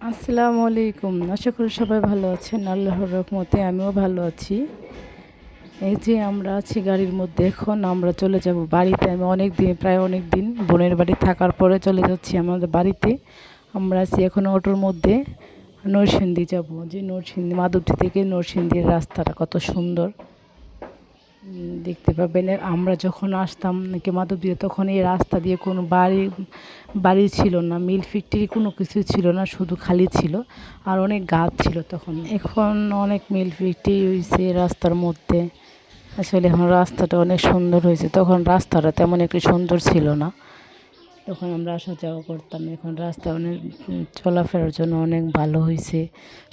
আসসালামু আলাইকুম। আশা করি সবাই ভালো আছেন। আল্লাহর রহমতে আমিও ভালো আছি। এই যে আমরা আছি গাড়ির মধ্যে, এখন আমরা চলে যাব বাড়িতে। আমি অনেক দিন, প্রায় অনেক দিন বোনের বাড়ি থাকার পরে চলে যাচ্ছি আমাদের বাড়িতে। আমরা আছি এখন অটোর মধ্যে, নরসিংদী যাব। যে নরসিংদী, মাধবদী থেকে নরসিংদীর রাস্তাটা কত সুন্দর। দেখতে পাবেন আমরা যখন আসতাম নাকি মাধবদীতে তখন এই রাস্তা দিয়ে কোনো বাড়ি বাড়ি ছিল না, মিল ফ্যাক্টরি কোনো কিছু ছিল না, শুধু খালি ছিল আর অনেক গাছ ছিল তখন। এখন অনেক মিল ফ্যাক্টরি হয়েছে রাস্তার মধ্যে। আসলে এখন রাস্তাটা অনেক সুন্দর হয়েছে। তখন রাস্তাটা তেমন একটু সুন্দর ছিল না। তখন আমরা আসা যাওয়া করতাম। এখন রাস্তা অনেক চলাফেরার জন্য অনেক ভালো হয়েছে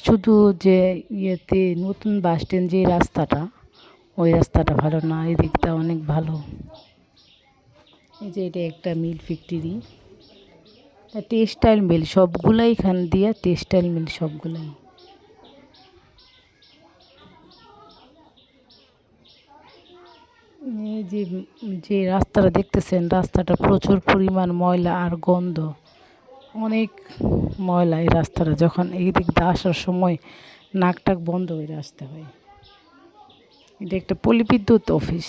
শুধু যে ইয়েতে নতুন বাস স্ট্যান্ড যে রাস্তাটা ওই রাস্তাটা ভালো না, এই দিকটা অনেক ভালো। এই যে এটা একটা মিল ফ্যাক্টরি। টেক্সটাইল মিল সবগুলাই এখান দিয়ে টেক্সটাইল মিল সবগুলাই। এই যে যে রাস্তাটা দেখতেছেন, রাস্তাটা প্রচুর পরিমাণ ময়লা আর গন্ধ। অনেক ময়লা এই রাস্তাটা, যখন এই দিক দিয়ে আসার সময় নাকটাক বন্ধ করে আসতে হয়। এটা একটা পলিবিদ্যুৎ অফিস।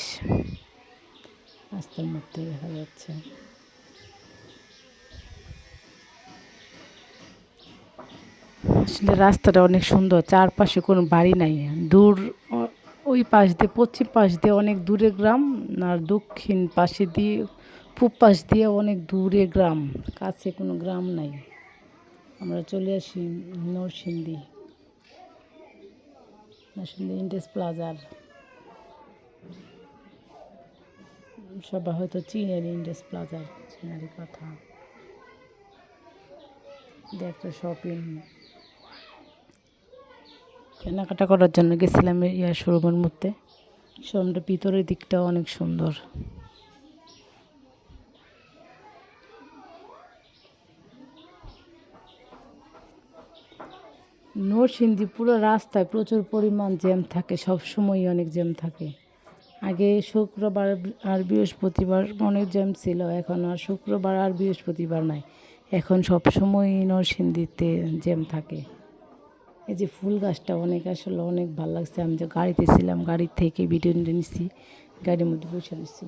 রাস্তার মধ্যে দেখা যাচ্ছে। আসলে রাস্তাটা অনেক সুন্দর চারপাশে কোনো বাড়ি নাই। দূর ওই পাশ দিয়ে পশ্চিম পাশ দিয়ে অনেক দূরে গ্রাম আর দক্ষিণ পাশে দিয়ে পূব পাশ দিয়ে অনেক দূরে গ্রাম। কাছে কোনো গ্রাম নাই। আমরা চলে আসি নরসিংদী। নরসিংদী ইন্ডাস প্লাজার। সবাই হয়তো চিনেন ইন্ডাস প্লাজার চিনারই কথা। একটা শপিং। কেনাকাটা করার জন্য গেছিলাম ইয়ার শোরুমের মধ্যে শোরুমটা ভিতরের দিকটাও অনেক সুন্দর। নরসিংদী পুরো রাস্তায় প্রচুর পরিমাণ জ্যাম থাকে সব সময় অনেক জ্যাম থাকে। আগে শুক্রবার আর বৃহস্পতিবার অনেক জ্যাম ছিল, এখন আর শুক্রবার আর বৃহস্পতিবার নাই। এখন সবসময় নরসিংদীতে জ্যাম থাকে। এই যে ফুল গাছটা অনেক আসলে অনেক ভালো লাগছে। আমি যে গাড়িতে ছিলাম গাড়ির থেকে ভিডিও নিয়ে নিছি, গাড়ির মধ্যে বসে দিচ্ছি